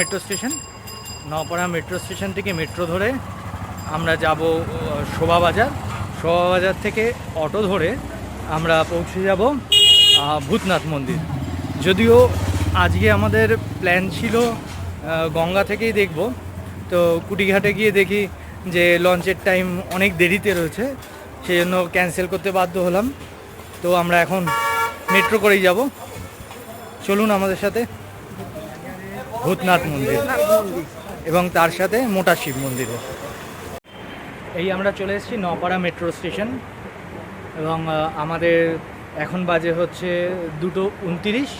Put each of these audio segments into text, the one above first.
Metro station Noapara metro station থেকে metro ধরে আমরা যাব শোভাবাজার শোভাবাজার থেকে অটো ধরে আমরা পৌঁছে যাব ভূতনাথ মন্দির। যদিও আজকে আমাদের প্ল্যান ছিল গঙ্গা থেকেই দেখব। তো কুটিঘাটে গিয়ে দেখি যে লঞ্চের টাইম অনেক দেরিতে রয়েছে সেই জন্য ক্যান্সেল করতে বাধ্য হলাম। তো আমরা এখন মেট্রো করেই যাব। চলুন আমাদের সাথে। ভূতনাথ মন্দির এবং তার সাথে মোটা শিব মন্দিরে। এই আমরা চলে এসেছি নপাড়া মেট্রো স্টেশন এবং আমাদের এখন বাজে হচ্ছে দুটো উনতিরিশ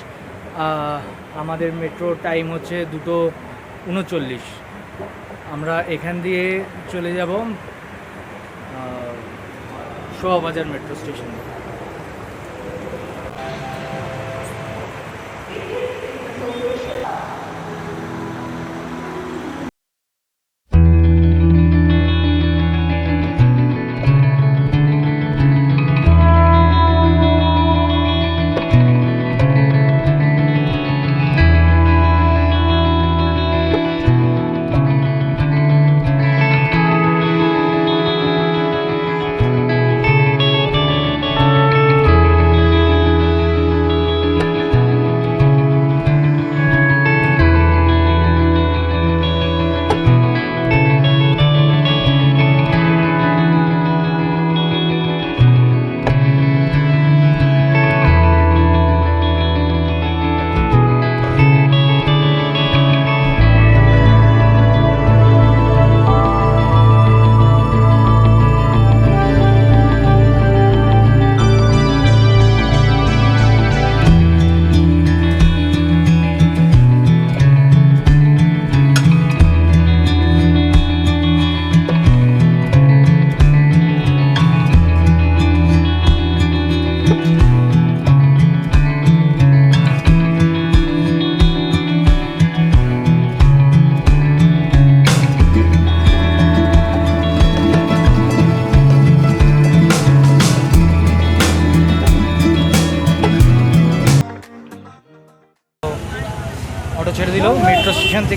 আমাদের মেট্রো টাইম হচ্ছে দুটো উনচল্লিশ। আমরা এখান দিয়ে চলে যাব শোভাবাজার মেট্রো স্টেশন।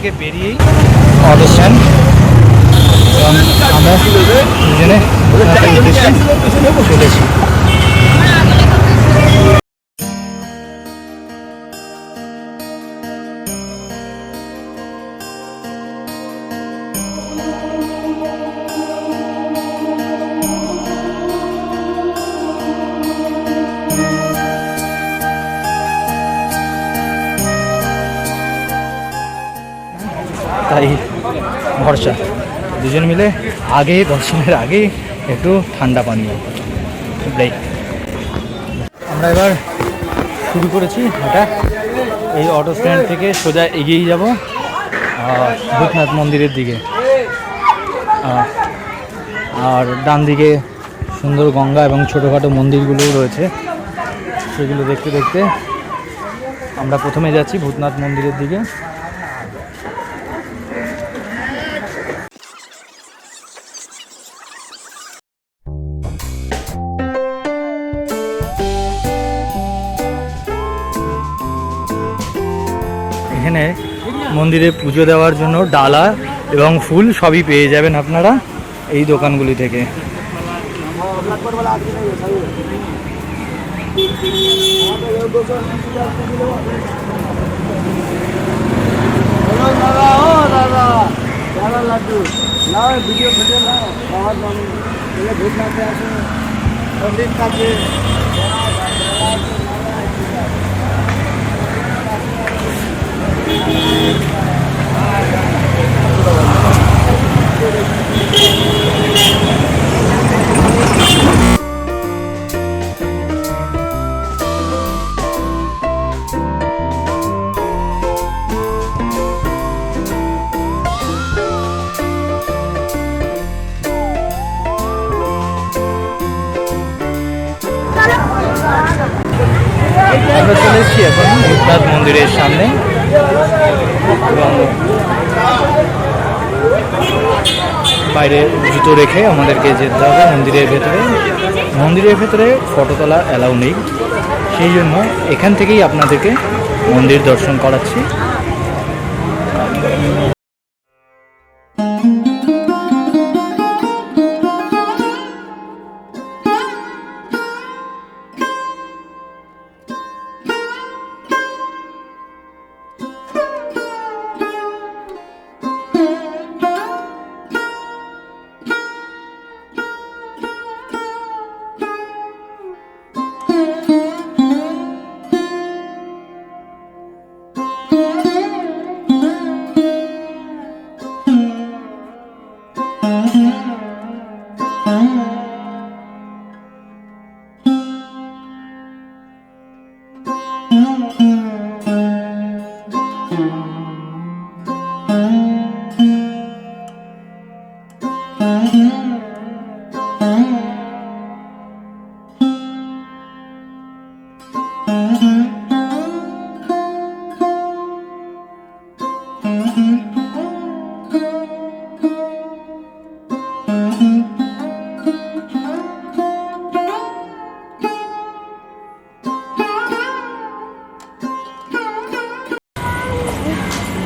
থেকে বেরিয়েই অডিশন আমরা দুজনে চলেছি। ভরসা দুজন মিলে আগে দর্শনের আগে একটু ঠান্ডা পানীয়। ব্রেক আমরা এবার শুরু করেছি হাঁটা। এই অটো স্ট্যান্ড থেকে সোজা এগিয়েই যাব ভূতনাথ মন্দিরের দিকে। আর ডান দিকে সুন্দর গঙ্গা এবং ছোটোখাটো মন্দিরগুলোও রয়েছে। সেগুলো দেখতে দেখতে আমরা প্রথমে যাচ্ছি ভূতনাথ মন্দিরের দিকে। এখানে মন্দিরে পুজো দেওয়ার জন্য ডালা এবং ফুল সবই পেয়ে যাবেন আপনারা এই দোকানগুলি থেকে। ভিডিও ভিডিও পণ্ডিত কাছে আমরা বাইরে জুতো রেখে আমাদেরকে যেতে হবে মন্দিরের ভেতরে। মন্দিরের ভেতরে ফটো তোলা অ্যালাউ নেই। সেই জন্য এখান থেকেই আপনাদেরকে মন্দির দর্শন করাচ্ছি।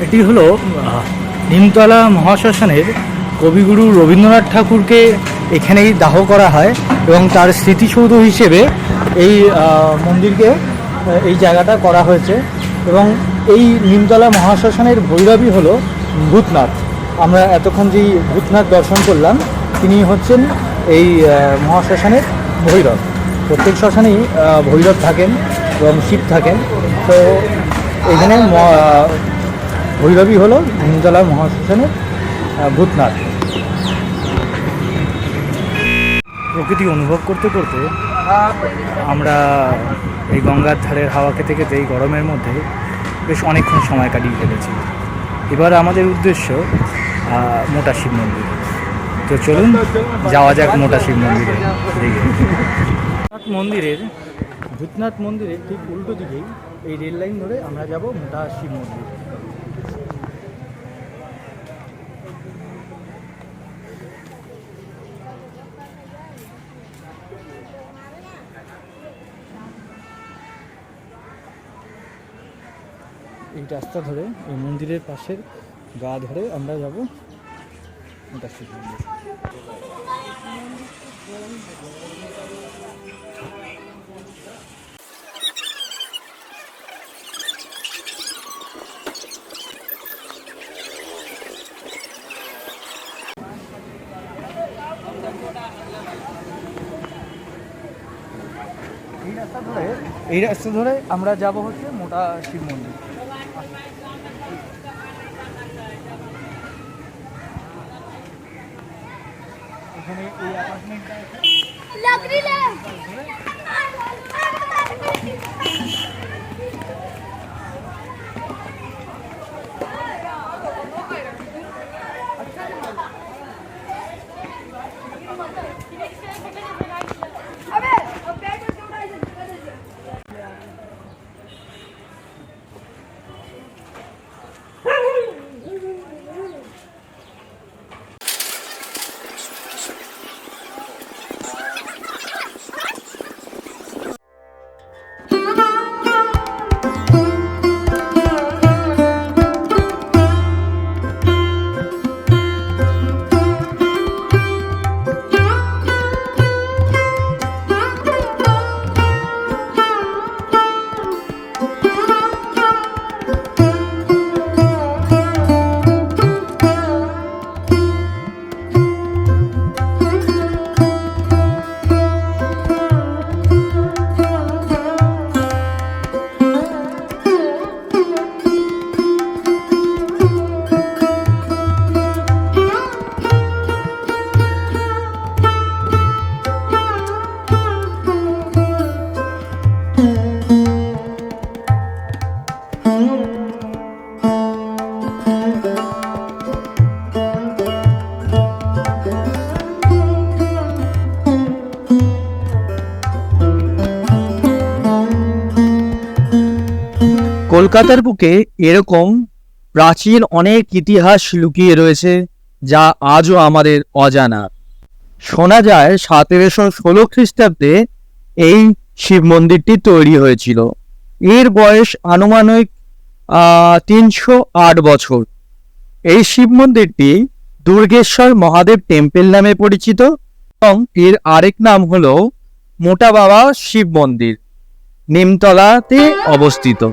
এটি হলো নিমতলা মহাশ্মশানের কবিগুরু রবীন্দ্রনাথ ঠাকুরকে এখানেই দাহ করা হয় এবং তার স্মৃতিসৌধ হিসেবে এই মন্দিরকে এই জায়গাটা করা হয়েছে। এবং এই নিমতলা মহাশ্মশানের ভৈরবী হলো ভূতনাথ। আমরা এতক্ষণ যেই ভূতনাথ দর্শন করলাম, তিনি হচ্ছেন এই মহাশ্মশানের ভৈরব। প্রত্যেক শ্মশানেই ভৈরব থাকেন এবং শিব থাকেন। তো এখানে ভৈরবী হলো নিমতলা মহাশ্মশানের ভূতনাথ। প্রকৃতি অনুভব করতে করতে আমরা এই গঙ্গার ধারের হাওয়া খেতে খেতে এই গরমের মধ্যে বেশ অনেকক্ষণ সময় কাটিয়ে ফেলেছি। এবার আমাদের উদ্দেশ্য মোটা শিব মন্দির। তো চলুন, যাওয়া যাক মোটা শিব মন্দিরে। ভূতনাথ মন্দিরের ভূতনাথ মন্দিরের ঠিক উল্টো দিকেই এই রেল লাইন ধরে আমরা যাব মোটা শিব মন্দির। এই রাস্তা ধরে, এই মন্দিরের পাশের গা ধরে আমরা যাব শিব মন্দির এই রাস্তা ধরে আমরা যাব হচ্ছে মোটা শিব মন্দির। এখানে এই অ্যাপার্টমেন্টটা লাকড়ি লে কলকাতার বুকে এরকম প্রাচীন অনেক ইতিহাস লুকিয়ে রয়েছে যা আজও আমাদের অজানা। শোনা যায় সতেরোশো ষোলো খ্রিস্টাব্দে এই শিব মন্দিরটি তৈরি হয়েছিল। এর বয়স আনুমানিক তিনশো আট বছর। এই শিব মন্দিরটি দুর্গেশ্বর মহাদেব টেম্পল নামে পরিচিত এবং এর আরেক নাম হলো মোটা বাবা শিব মন্দির, নিমতলাতে অবস্থিত।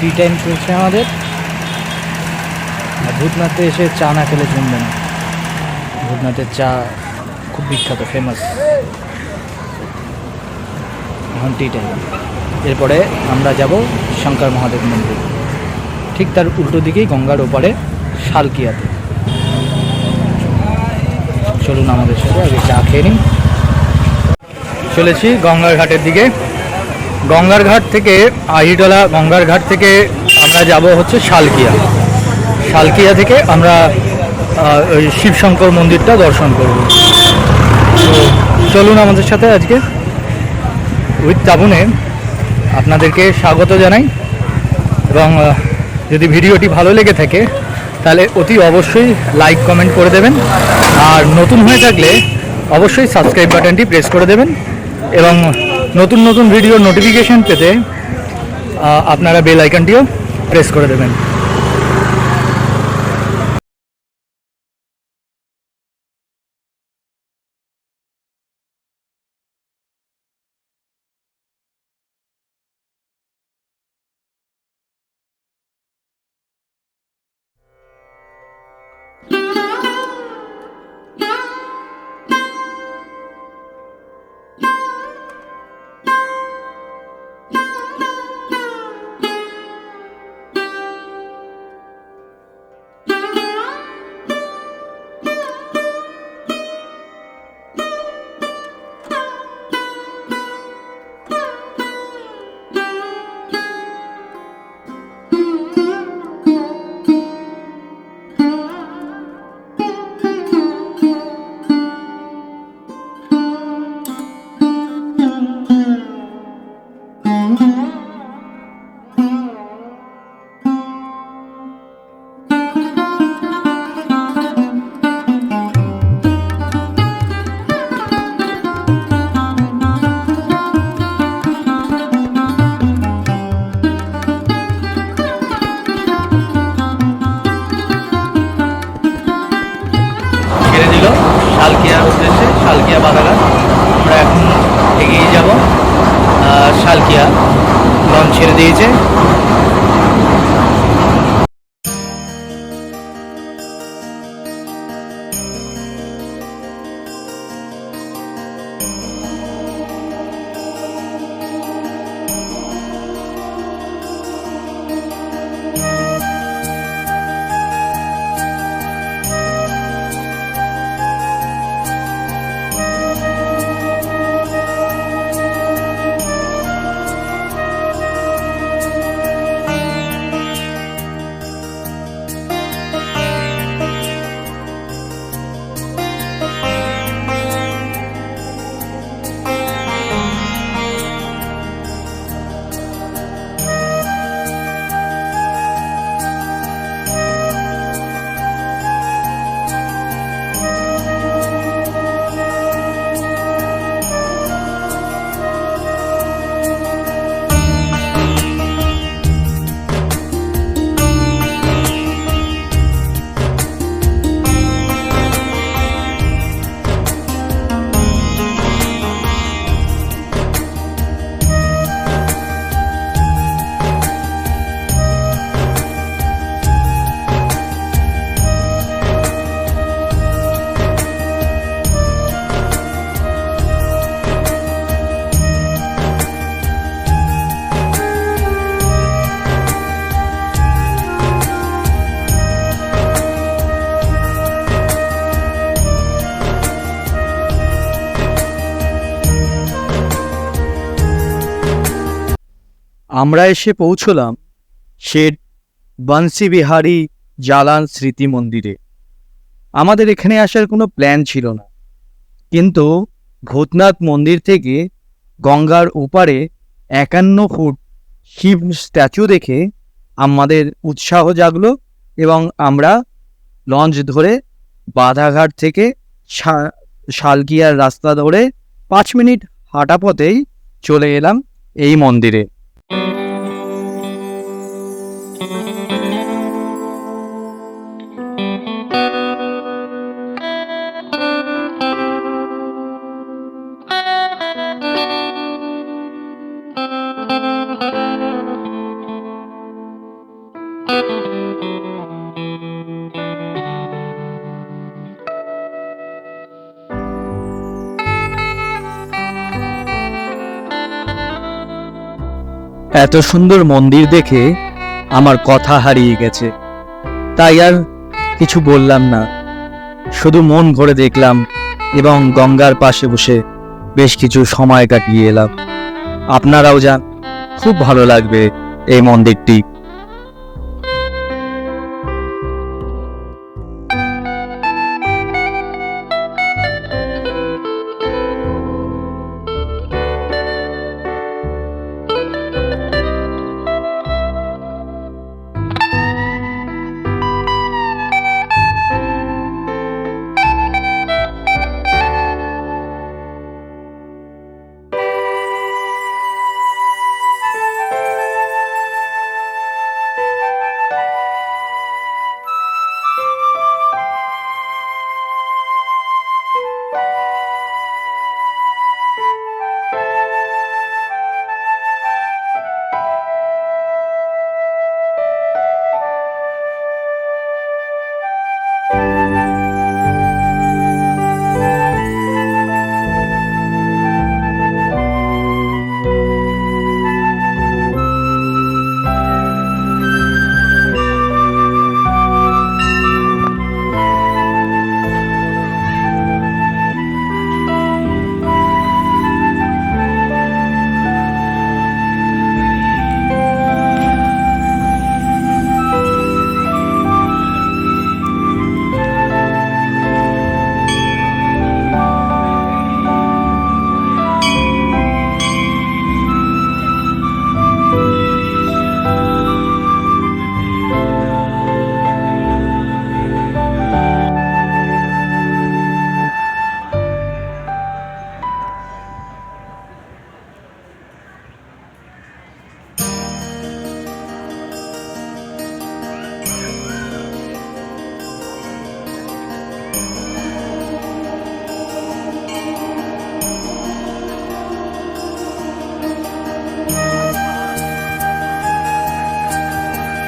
টি টাইম চলছে আমাদের। ভূতনাথে এসে চা না খেলে জমবে না। ভূতনাথের চা খুব বিখ্যাত ফেমাস এখন টি টাইম এরপরে আমরা যাব শঙ্কর মহাদেব মন্দির। ঠিক তার উল্টো দিকেই গঙ্গার ওপারে শালকিয়াতে। চলুন আমাদের সাথে আগে চা খেয়ে নিন চলেছি গঙ্গার ঘাটের দিকে। গঙ্গার ঘাট থেকে আহিটলা গঙ্গার ঘাট থেকে আমরা যাব হচ্ছে শালকিয়া। শালকিয়া থেকে আমরা ওই শিবশঙ্কর মন্দিরটা দর্শন করব। তো চলুন আমাদের সাথে আজকে উইথ তাবুনে আপনাদেরকে স্বাগত জানাই। এবং যদি ভিডিওটি ভালো লেগে থাকে, তাহলে অতি অবশ্যই লাইক কমেন্ট করে দেবেন। আর নতুন হয়ে থাকলে অবশ্যই সাবস্ক্রাইব বাটনটি প্রেস করে দেবেন। এবং নতুন নতুন ভিডিওর নোটিফিকেশান পেতে আপনারা বেল আইকনটিও প্রেস করে দেবেন। আমরা এসে পৌঁছলাম বংশী বিহারী জালান স্মৃতি মন্দিরে আমাদের এখানে আসার কোনো প্ল্যান ছিল না। কিন্তু ভূতনাথ মন্দির থেকে গঙ্গার ওপারে একান্ন ফুট শিব স্ট্যাচু দেখে আমাদের উৎসাহ জাগলো এবং আমরা লঞ্চ ধরে বাধাঘাট থেকে শালকিয়ার রাস্তা ধরে পাঁচ মিনিট হাঁটা পথেই চলে এলাম এই মন্দিরে। এত সুন্দর মন্দির দেখে আমার কথা হারিয়ে গেছে। তাই আর কিছু বললাম না। শুধু মন ভরে দেখলাম এবং গঙ্গার পাশে বসে বেশ কিছু সময় কাটিয়ে এলাম। আপনারাও যান, খুব ভালো লাগবে এই মন্দিরটি।